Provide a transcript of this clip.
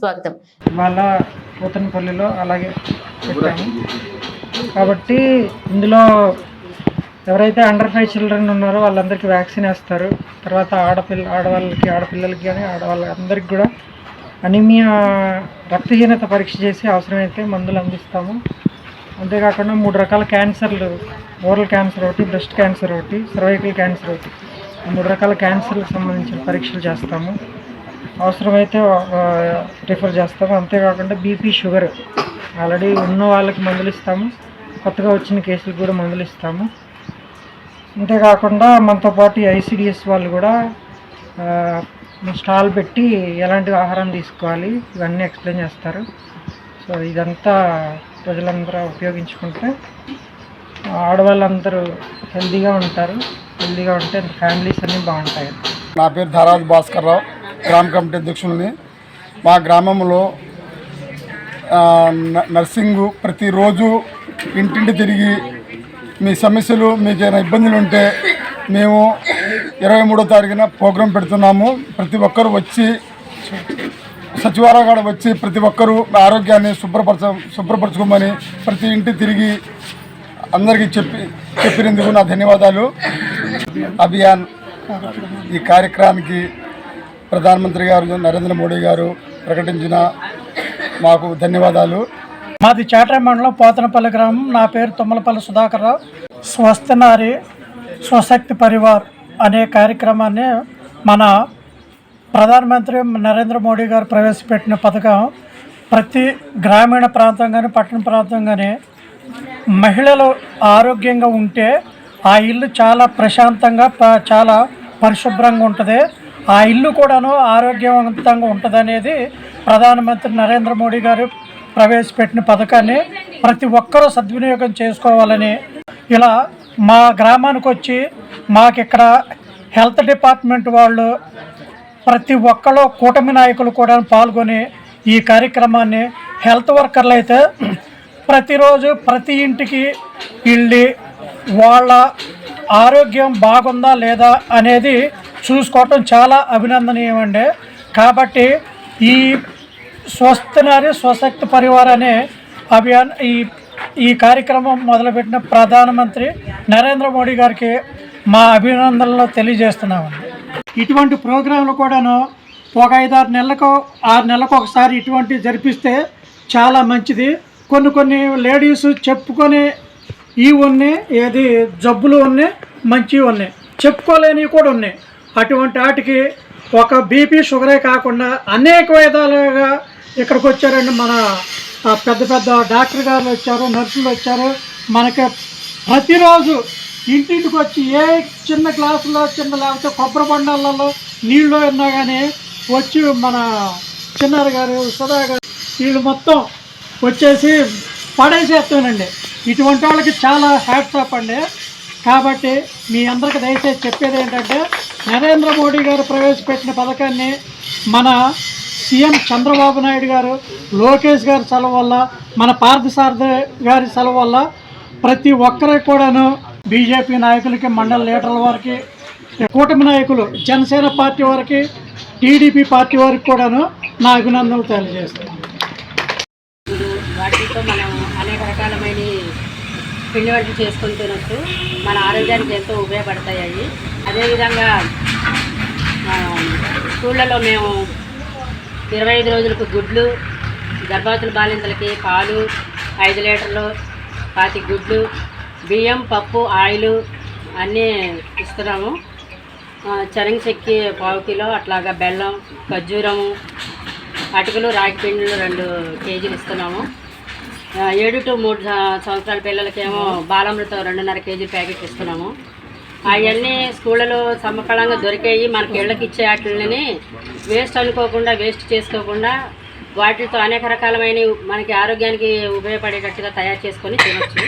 స్వాగతం వాళ్ళ పోతనపల్లిలో అలాగే పెట్టాము. కాబట్టి ఇందులో ఎవరైతే అండర్ ఫైవ్ చిల్డ్రన్ ఉన్నారో వాళ్ళందరికీ వ్యాక్సిన్ వేస్తారు. తర్వాత ఆడపిల్ల ఆడవాళ్ళకి ఆడపిల్లలకి కానీ ఆడవాళ్ళందరికీ కూడా అనిమియా రక్తహీనత పరీక్ష చేసి అవసరమైతే మందులు అందిస్తాము. అంతేకాకుండా మూడు రకాల క్యాన్సర్లు ఓరల్ క్యాన్సర్ ఒకటి బ్రెస్ట్ క్యాన్సర్ ఒకటి సర్వైకల్ క్యాన్సర్ ఒకటి. మూడు రకాల క్యాన్సర్లకు సంబంధించిన పరీక్షలు చేస్తాము. అవసరమైతే ప్రిఫర్ రిఫర్ చేస్తాము అంతేకాకుండా బీపీ షుగర్ ఆల్రెడీ ఉన్న వాళ్ళకి మందులు ఇస్తాము. కొత్తగా వచ్చిన కేసులకు కూడా మందులు ఇస్తాము. అంతేకాకుండా మనతో పాటు ఐసిడిఎస్ వాళ్ళు కూడా స్టాల్ పెట్టి ఎలాంటి ఆహారం తీసుకోవాలి ఇవన్నీ ఎక్స్ప్లెయిన్ చేస్తారు. సో ఇదంతా ప్రజలందరూ ఉపయోగించుకుంటే ఆడవాళ్ళందరూ హెల్తీగా ఉంటారు. హెల్తీగా ఉంటే ఫ్యామిలీస్ అన్నీ బాగుంటాయి. నా పేరు ధరాజ్ భాస్కర్ రావు. గ్రామ కమిటీ అధ్యక్షుల్ని. మా గ్రామంలో నర్సింగ్ నర్సింగు ప్రతిరోజు ఇంటింటి తిరిగి మీ సమస్యలు మీకు ఏమైనా ఇబ్బందులు ఉంటే మేము ఇరవై మూడో తారీఖున ప్రోగ్రాం పెడుతున్నాము. ప్రతి ఒక్కరు వచ్చి సచివాలయం కాడ వచ్చి ప్రతి ఒక్కరూ ఆరోగ్యాన్ని శుభ్రపరచ శుభ్రపరచుకోమని ప్రతి ఇంటి తిరిగి అందరికీ చెప్పి చెప్పినందుకు నా ధన్యవాదాలు. అభియాన్ ఈ కార్యక్రమానికి ప్రధానమంత్రి గారు నరేంద్ర మోడీ గారు ప్రకటించిన మాకు ధన్యవాదాలు. మాది చాట్ర మండలం పోతనపల్లి గ్రామం. నా పేరు తుమ్మలపల్లి సుధాకర్ రావు స్వస్థనారి స్వశక్తి పరివార్ అనే కార్యక్రమాన్ని మన ప్రధానమంత్రి నరేంద్ర మోడీ గారు ప్రవేశపెట్టిన పథకం ప్రతి గ్రామీణ ప్రాంతం కానీ పట్టణ ప్రాంతం కానీ మహిళలు ఆరోగ్యంగా ఉంటే ఆ ఇల్లు చాలా ప్రశాంతంగా చాలా పరిశుభ్రంగా ఉంటుంది. ఆ ఇల్లు కూడాను ఆరోగ్యవంతంగా ఉంటుందనేది ప్రధానమంత్రి నరేంద్ర మోడీ గారు ప్రవేశపెట్టిన పథకాన్ని ప్రతి ఒక్కరూ సద్వినియోగం చేసుకోవాలని ఇలా మా గ్రామానికి వచ్చి మాకు ఇక్కడ హెల్త్ డిపార్ట్మెంట్ వాళ్ళు ప్రతి ఒక్కళ్ళు కూటమి నాయకులు కూడా పాల్గొని ఈ కార్యక్రమాన్ని హెల్త్ వర్కర్లు అయితే ప్రతిరోజు ప్రతి ఇంటికి వెళ్ళి వాళ్ళ ఆరోగ్యం బాగుందా లేదా అనేది చూసుకోవటం చాలా అభినందనీయమండి. కాబట్టి ఈ స్వస్థనారి స్వశక్తి పరివార్ అనే అభియాన్ ఈ ఈ కార్యక్రమం మొదలుపెట్టిన ప్రధానమంత్రి నరేంద్ర మోడీ గారికి మా అభినందనలు తెలియజేస్తున్నామండి. ఇటువంటి ప్రోగ్రాంలు కూడాను ఒక ఐదారు నెలలకు ఆరు నెలలకు ఒకసారి ఇటువంటి జరిపిస్తే చాలా మంచిది. కొన్ని కొన్ని లేడీస్ చెప్పుకొని ఈ ఉన్నాయి ఏది జబ్బులు ఉన్నాయి మంచివి ఉన్నాయి. చెప్పుకోలేనివి కూడా ఉన్నాయి. అటువంటి వాటికి ఒక బీపీ షుగరే కాకుండా అనేక విధాలుగా ఇక్కడికి వచ్చారండి. మన పెద్ద పెద్ద డాక్టర్ గారు వచ్చారు నర్సులు వచ్చారు. మనకి ప్రతిరోజు ఇంటింటికి వచ్చి ఏ చిన్న గ్లాసులో చిన్న లేకపోతే కొబ్బరి బండాలలో నీళ్ళు ఉన్నా కానీ వచ్చి మన చిన్నారు గారు సుధా గారు వీళ్ళు మొత్తం వచ్చేసి పడేసేస్తానండి ఇటువంటి వాళ్ళకి చాలా హ్యాట్స్ అండి. కాబట్టి మీ అందరికి దయచేసి చెప్పేది ఏంటంటే నరేంద్ర మోడీ గారు ప్రవేశపెట్టిన పథకాన్ని మన సీఎం చంద్రబాబు నాయుడు గారు లోకేష్ గారి సెలవు వల్ల మన పార్థసారథి గారి సెలవు వల్ల ప్రతి ఒక్కరికి కూడాను బీజేపీ నాయకులకి మండల లీడర్ల వారికి కూటమి నాయకులు జనసేన పార్టీ వారికి టీడీపీ పార్టీ వారికి కూడాను నా అభినందనలు తెలియజేస్తాను వాటితో మనం అనేక రకాలమైన పిండి వంటలు చేసుకొని తినొచ్చు. మన ఆరోగ్యానికి ఎంతో ఉపయోగపడతాయి అవి. అదేవిధంగా స్కూళ్ళలో మేము ఇరవై ఐదు రోజులకు గుడ్లు గర్భవతుల బాలింతలకి పాలు ఐదు లీటర్లు పాతి గుడ్లు బియ్యం పప్పు ఆయిల్ అన్నీ ఇస్తున్నాము. ఆ, చెక్కి పావు కిలో అట్లాగా బెల్లం ఖర్జూరము అటుకులు రాగి పిండిలు రెండు కేజీలు ఇస్తున్నాము. ఏడు టు మూడు సంవత్సరాల పిల్లలకేమో బాలమృతం రెండున్నర కేజీ ప్యాకెట్ ఇస్తున్నాము అవన్నీ స్కూళ్ళలో సమకాలంగా దొరికాయి మనకి ఇళ్ళకి ఇచ్చే వాటిని వేస్ట్ అనుకోకుండా వేస్ట్ చేసుకోకుండా వాటితో అనేక రకాలమైన మనకి ఆరోగ్యానికి ఉపయోగపడేటట్టుగా తయారు చేసుకొని తినొచ్చు.